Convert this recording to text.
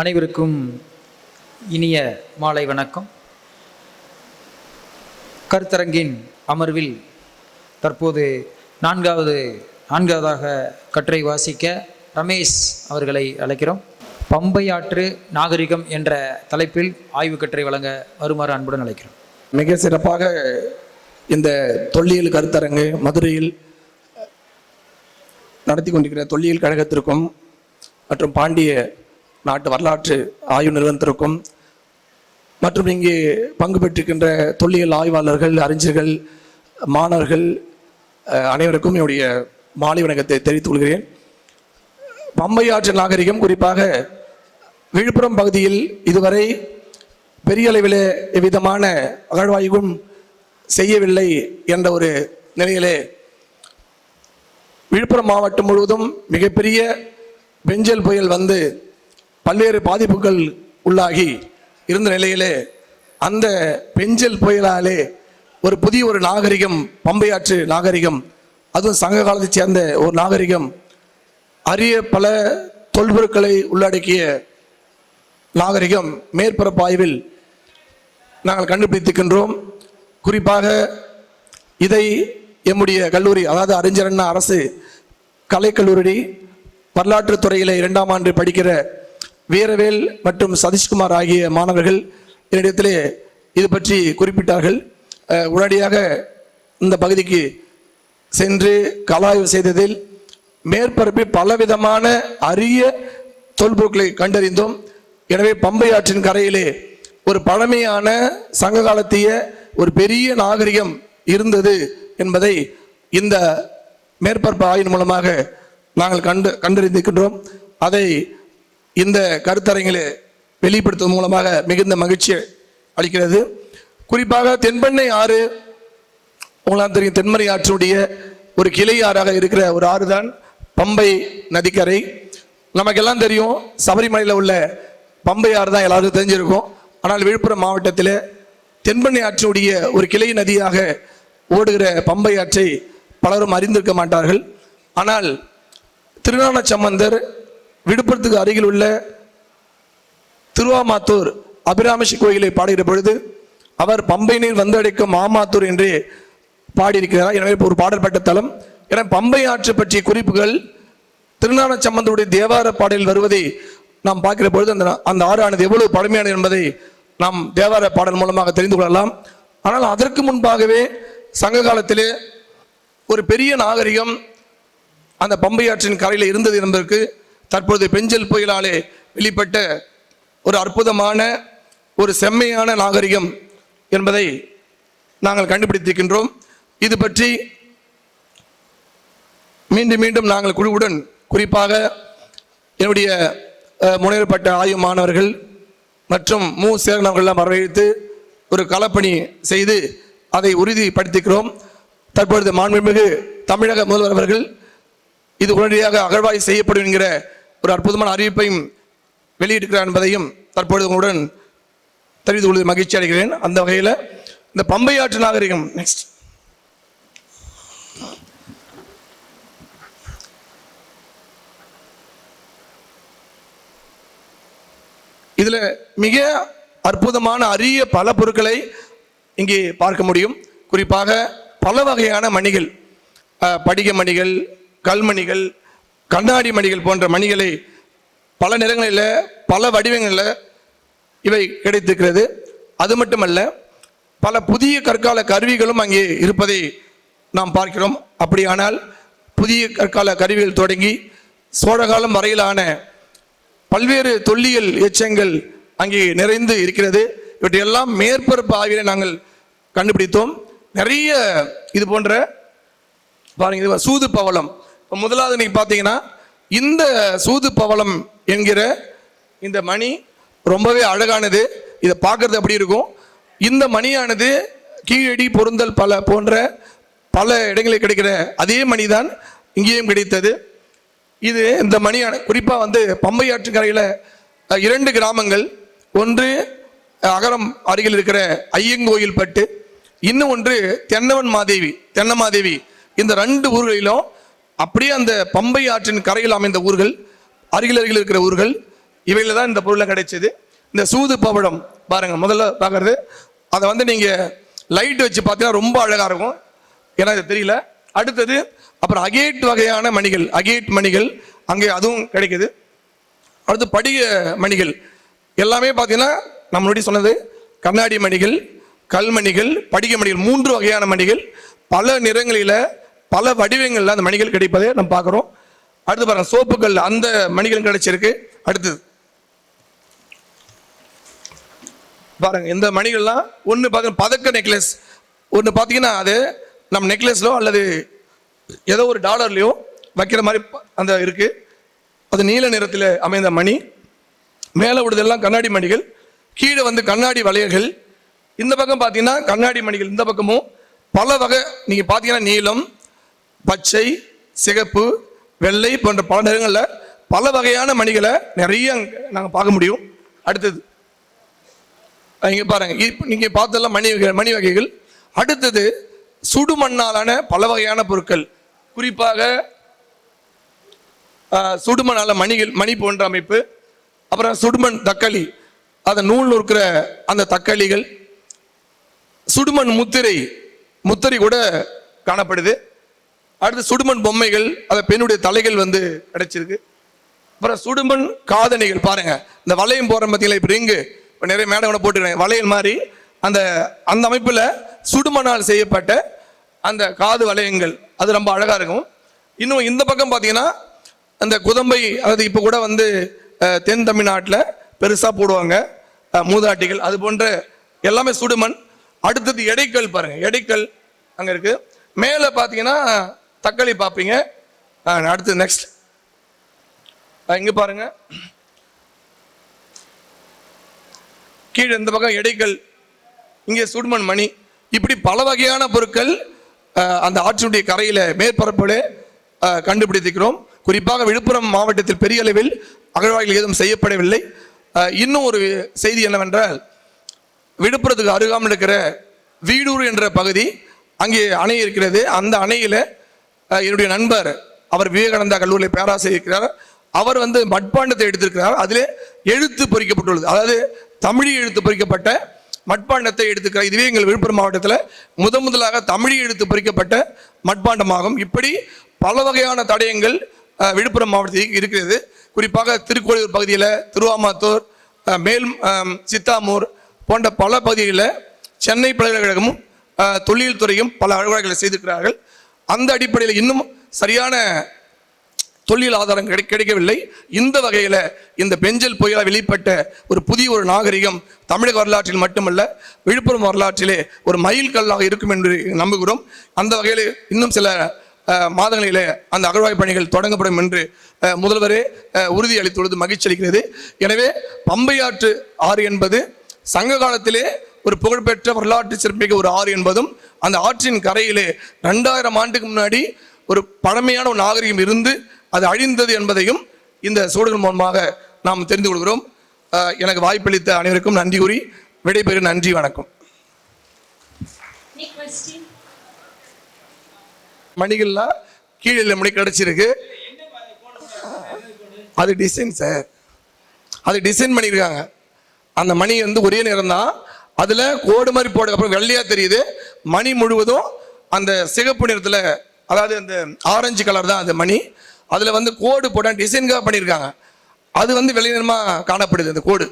அனைவருக்கும் இனிய மாலை வணக்கம். கருத்தரங்கின் அமர்வில் தற்போது நான்காவது நான்காவதாக கட்டுரை வாசிக்க ரமேஷ் அவர்களை அழைக்கிறோம். பம்பையாற்று நாகரிகம் என்ற தலைப்பில் ஆய்வு கட்டுரை வழங்க வருமாறு அன்புடன் அழைக்கிறோம். மிக சிறப்பாக இந்த தொல்லியல் கருத்தரங்கு மதுரையில் நடத்தி கொண்டிருக்கிற தொல்லியல் கழகத்திற்கும் மற்றும் பாண்டிய நாட்டு வரலாற்று ஆய்வு நிறுவனத்திற்கும் மற்றும் இங்கே பங்கு பெற்றிருக்கின்ற தொல்லியல் ஆய்வாளர்கள் அறிஞர்கள் மாணவர்கள் அனைவருக்கும் என்னுடைய மாலை வணக்கத்தை தெரிவித்துக் கொள்கிறேன். பம்பை ஆற்று நாகரிகம் குறிப்பாக விழுப்புரம் பகுதியில் இதுவரை பெரிய அளவில் எவ்விதமான அகழ்வாய்வும் செய்யவில்லை என்ற ஒரு நிலையிலே விழுப்புரம் மாவட்டம் முழுவதும் மிகப்பெரிய பெஞ்சல் புயல் வந்து பல்வேறு பாதிப்புகள் உள்ளாகி இருந்த நிலையிலே அந்த பெஞ்சல் புயலாலே ஒரு புதிய ஒரு நாகரிகம் பம்பையாற்று நாகரிகம் அதுவும் சங்க காலத்தைச் சேர்ந்த ஒரு நாகரிகம் அரிய பல தொல்பொருட்களை உள்ளடக்கிய நாகரிகம் மேற்பரப்பாய்வில் நாங்கள் கண்டுபிடித்திருக்கின்றோம். குறிப்பாக இதை எம்முடைய கல்லூரி அதாவது அறிஞர் அண்ணா அரசு கலைக்கல்லூரி வரலாற்றுத் துறையில் இரண்டாம் ஆண்டு படிக்கிற வீரவேல் மற்றும் சதீஷ்குமார் ஆகிய மாணவர்கள் என்னிடத்திலே இது பற்றி குறிப்பிட்டார்கள். உடனடியாக இந்த பகுதிக்கு சென்று கலாய்வு செய்ததில் மேற்பரப்பில் பலவிதமான அரிய தொல்பொருட்களை கண்டறிந்தோம். எனவே பம்பை ஆற்றின் கரையிலே ஒரு பழமையான சங்க காலத்திய ஒரு பெரிய நாகரிகம் இருந்தது என்பதை இந்த மேற்பரப்பு ஆய்வின் மூலமாக நாங்கள் கண்டு கண்டறிந்திருக்கின்றோம். அதை இந்த கருத்தரங்கிலே வெளிப்படுத்துவதன் மூலமாக மிகுந்த மகிழ்ச்சி அளிக்கிறது. குறிப்பாக தென்பெண்ணை ஆறு உங்களுக்கு தெரியும் தென்மறை ஆற்றுடைய ஒரு கிளை ஆறாக இருக்கிற ஒரு ஆறு தான் பம்பை நதிக்கரை. நமக்கெல்லாம் தெரியும் சபரிமலையில் உள்ள பம்பை ஆறு தான் எல்லாருக்கும் தெரிஞ்சிருக்கும். ஆனால் விழுப்புரம் மாவட்டத்தில் தென்பெண்ணை ஆற்றுடைய ஒரு கிளை நதியாக ஓடுகிற பம்பை ஆற்றை பலரும் அறிந்திருக்க மாட்டார்கள். ஆனால் திருநான சம்பந்தர் விழுப்புரத்துக்கு அருகில் உள்ள திருவாமாத்தூர் அபிராமசி கோயிலை பாடுகிற பொழுது அவர் பம்பை நீர் வந்தடைக்கும் மாமாத்தூர் என்று பாடியிருக்கிறார். எனவே ஒரு பாடல் தலம். என பம்பை ஆற்று பற்றிய குறிப்புகள் திருநான சம்பந்தருடைய தேவார பாடலில் வருவதை நாம் பார்க்கிற பொழுது அந்த அந்த ஆறானது எவ்வளவு பழமையானது என்பதை நாம் தேவார பாடல் மூலமாக தெரிந்து கொள்ளலாம். ஆனால் அதற்கு முன்பாகவே சங்க காலத்திலே ஒரு பெரிய நாகரிகம் அந்த பம்பை ஆற்றின் கரையில் இருந்தது என்பதற்கு தற்பொழுது பெஞ்சல் புயலாலே வெளிப்பட்ட ஒரு அற்புதமான ஒரு செம்மையான நாகரிகம் என்பதை நாங்கள் கண்டுபிடித்திருக்கின்றோம். இது பற்றி மீண்டும் மீண்டும் நாங்கள் குழுவுடன் குறிப்பாக என்னுடைய அஹ், முனைவப்பட்ட ஆய்வு மாணவர்கள் மற்றும் மு. சேரன் வரவழைத்து ஒரு களப்பணி செய்து அதை உறுதிப்படுத்திக்கிறோம். தற்பொழுது மாண்புமிகு தமிழக முதல்வர் அவர்கள் இது உடனடியாக அகழ்வாய் செய்யப்படும் என்கிற ஒரு அற்புதமான அறிவிப்பையும் வெளியிட்டிருக்கிறார் என்பதையும் தற்பொழுது உங்களுடன் தெரிவித்துக் கொள்வது மகிழ்ச்சி அடைகிறேன். அந்த வகையில் இந்த பம்பையாற்று நாகரிகம் நெக்ஸ்ட் இதில் மிக அற்புதமான அரிய பல பொருட்களை இங்கே பார்க்க முடியும். குறிப்பாக பல வகையான மணிகள் படிக மணிகள் கல்மணிகள் கண்ணாடி மணிகள் போன்ற மணிகளை பல நிறங்களில் பல வடிவங்களில் இவை கிடைத்திருக்கிறது. அது மட்டுமல்ல பல புதிய கற்கால கருவிகளும் அங்கே இருப்பதை நாம் பார்க்கிறோம். அப்படியானால் புதிய கற்கால கருவிகள் தொடங்கி சோழகாலம் வரையிலான பல்வேறு தொல்லியல் எச்சங்கள் அங்கே நிறைந்து இருக்கிறது. இவற்றையெல்லாம் மேற்பரப்பு ஆய்விலே நாங்கள் கண்டுபிடித்தோம். நிறைய இது போன்ற பாருங்க இது சூது பவளம். முதலாவது நீங்க பார்த்தீங்கன்னா இந்த சூது பவளம் என்கிற இந்த மணி ரொம்பவே அழகானது. இதை பார்க்கறது அப்படி இருக்கும்? இந்த மணியானது கீழடி பொருந்தல் பல போன்ற பல இடங்களில் கிடைக்கிற அதே மணி தான் இங்கேயும் கிடைத்தது. இது இந்த மணியான குறிப்பாக வந்து பம்பை ஆற்றுக்கரையில் இரண்டு கிராமங்கள். ஒன்று அகரம் அருகில் இருக்கிற ஐயங்கோயில் பட்டு இன்னும் ஒன்று தென்னவன் மாதேவி தென்னமாதேவி இந்த ரெண்டு ஊர்களிலும் அப்படியே அந்த பம்பை ஆற்றின் கரையில் அமைந்த ஊர்கள் அருகில் அருகில் இருக்கிற ஊர்கள் இவையில தான் இந்த பொருளை கிடைச்சது. இந்த சூது பவழம் பாருங்க முதல்ல பார்க்கறது. அதை வந்து நீங்க லைட் வச்சு பார்த்தீங்கன்னா ரொம்ப அழகாக இருக்கும். ஏன்னா இது தெரியல. அடுத்தது அப்புறம் அகேட் வகையான மணிகள் அகேட் மணிகள் அங்கே அதுவும் கிடைக்குது. அடுத்து படிக மணிகள். எல்லாமே பார்த்தீங்கன்னா நம்மளுடைய சொன்னது கண்ணாடி மணிகள் கல்மணிகள் படிக மணிகள் மூன்று வகையான மணிகள். பல நிறங்களில் பல வடிவங்களில் அந்த மணிகள் கிடைப்பதை நம்ம பார்க்குறோம். அடுத்து பாருங்க சோப்புகள் அந்த மணிகள் கிடைச்சிருக்கு. அடுத்தது. பாருங்க இந்த மணிகள்லாம் ஒன்று பார்த்தீங்கன்னா பதக்க நெக்லஸ் ஒன்று பார்த்தீங்கன்னா அது நம்ம நெக்லஸ்லோ அல்லது ஏதோ ஒரு டாலர்லையோ வைக்கிற மாதிரி அந்த இருக்கு. அது நீல நிறத்தில் அமைந்த மணி. மேலே விடுதெல்லாம் கண்ணாடி மணிகள். கீழே வந்து கண்ணாடி வளையல்கள். இந்த பக்கம் பார்த்தீங்கன்னா கண்ணாடி மணிகள் இந்த பக்கமும். பல வகை நீங்கள் பார்த்தீங்கன்னா நீலம் பச்சை சிகப்பு வெள்ளை போன்ற பல நிறங்களில் பல வகையான மணிகளை நிறைய நாங்கள் பார்க்க முடியும். அடுத்தது இங்கே பாருங்க இப்போ நீங்கள் பார்த்தெல்லாம் மணி வகை மணி வகைகள். அடுத்தது சுடுமண்ணாலான பல வகையான பொருட்கள். குறிப்பாக சுடுமண்ணால் மணிகள் மணி போன்ற அமைப்பு. அப்புறம் சுடுமண் தக்காளி. அதை நூல் இருக்கிற அந்த தக்காளிகள். சுடுமண் முத்திரை முத்திரை கூட காணப்படுது. அடுத்து சுடுமண் பொம்மைகள் அதை பெண்ணுடைய தலைகள் வந்து கிடைச்சிருக்கு அப்புறம் சுடுமண் காதணிகள் பாருங்க. இந்த வளையம் போற பார்த்தீங்களா இப்போ ரிங்கு. இப்போ நிறைய மேடம் கூட போட்டுக்கிறேன் வளையல் மாதிரி. அந்த அந்த அமைப்பில் சுடுமணால் செய்யப்பட்ட அந்த காது வளையங்கள். அது ரொம்ப அழகாக இருக்கும். இன்னும் இந்த பக்கம் பார்த்தீங்கன்னா அந்த குதம்பை அதாவது இப்போ கூட வந்து தென் தமிழ்நாட்டில் பெருசாக போடுவாங்க மூதாட்டிகள். அது போன்ற எல்லாமே சுடுமண். அடுத்தது எடைக்கல் பாருங்க. எடைக்கல் அங்கே இருக்கு. மேலே பார்த்தீங்கன்னா தக்காளி பார்ப்பீங்க அடுத்து நெக்ஸ்ட் இங்கே பாருங்க. கீழே இந்த பக்கம் எடைகள் இங்கே சுடுமண் மணி. இப்படி பல வகையான பொருட்கள் அந்த ஆற்றினுடைய கரையில் மேற்பரப்பில் கண்டுபிடித்திருக்கிறோம். குறிப்பாக விழுப்புரம் மாவட்டத்தில் பெரிய அளவில் அகழ்வாய்கள் எதுவும் செய்யப்படவில்லை. இன்னும் ஒரு செய்தி என்னவென்றால் விழுப்புரத்துக்கு அருகாமல் இருக்கிற வீடூர் என்ற பகுதி அங்கே அணை இருக்கிறது. அந்த அணையில் என்னுடைய நண்பர் அவர் விவேகானந்தா கல்லூரியில் பேராசிரியர். இருக்கிறார் அவர் வந்து மட்பாண்டத்தை எடுத்திருக்கிறார். அதிலே எழுத்து பொறிக்கப்பட்டுள்ளது. அதாவது தமிழி எழுத்து பொறிக்கப்பட்ட மட்பாண்டத்தை எடுத்துக்கிறார் இதுவே எங்கள் விழுப்புரம் மாவட்டத்தில் முத முதலாக தமிழி எழுத்து பொறிக்கப்பட்ட மட்பாண்டமாகும். இப்படி பல வகையான தடயங்கள் விழுப்புரம் மாவட்டத்தில் இருக்கிறது. குறிப்பாக திருக்கோயிலூர் பகுதியில் திருவாமாத்தூர் மேல் சித்தாமூர் போன்ற பல பகுதிகளில் சென்னை பல்கலைக்கழகமும் தொழில்துறையும் பல அலுவலர்களை செய்திருக்கிறார்கள். அந்த அடிப்படையில் இன்னும் சரியான தொழில் ஆதாரம் கிடை கிடைக்கவில்லை. இந்த வகையில் இந்த பெஞ்சல் புயலால் வெளிப்பட்ட ஒரு புதிய ஒரு நாகரிகம் தமிழக வரலாற்றில் மட்டுமல்ல விழுப்புரம் வரலாற்றிலே ஒரு மைல் கல்லாக இருக்கும் என்று நம்புகிறோம். அந்த வகையில் இன்னும் சில மாதங்களிலே அந்த அகழ்வாய் பணிகள் தொடங்கப்படும் என்று முதல்வரே உறுதி அளித்துள்ளது மகிழ்ச்சி அளிக்கிறது எனவே பம்பையாற்று ஆறு என்பது சங்க காலத்திலே ஒரு புகழ்பெற்ற வரலாற்று சிறப்பிக்க ஒரு ஆறு என்பதும் அந்த ஆற்றின் கரையிலே ரெண்டாயிரம் ஆண்டுக்கு முன்னாடி ஒரு பழமையான ஒரு நாகரிகம் இருந்து அது அழிந்தது என்பதையும் இந்த சூழல் மூலமாக நாம் தெரிந்து கொள்கிறோம். எனக்கு வாய்ப்பளித்த அனைவருக்கும் நன்றி கூறி விடைபெறும் நன்றி வணக்கம்? மணிகள்லாம் கீழே மணி கிடைச்சிருக்கு. அது டிசைன் சார் அது டிசைன் பண்ணியிருக்காங்க. அந்த மணி வந்து ஒரே நிறம் தான் அதில் கோடு மாதிரி போட அப்புறம் வெள்ளையாக தெரியுது. மணி முழுவதும் அந்த சிகப்பு நிறத்தில் அதாவது அந்த ஆரஞ்சு கலர் தான் அந்த மணி. அதில் வந்து கோடு போட டிசைனுக்காக பண்ணியிருக்காங்க அது வந்து வெள்ளை நிறமாக காணப்படுது அந்த கோடு.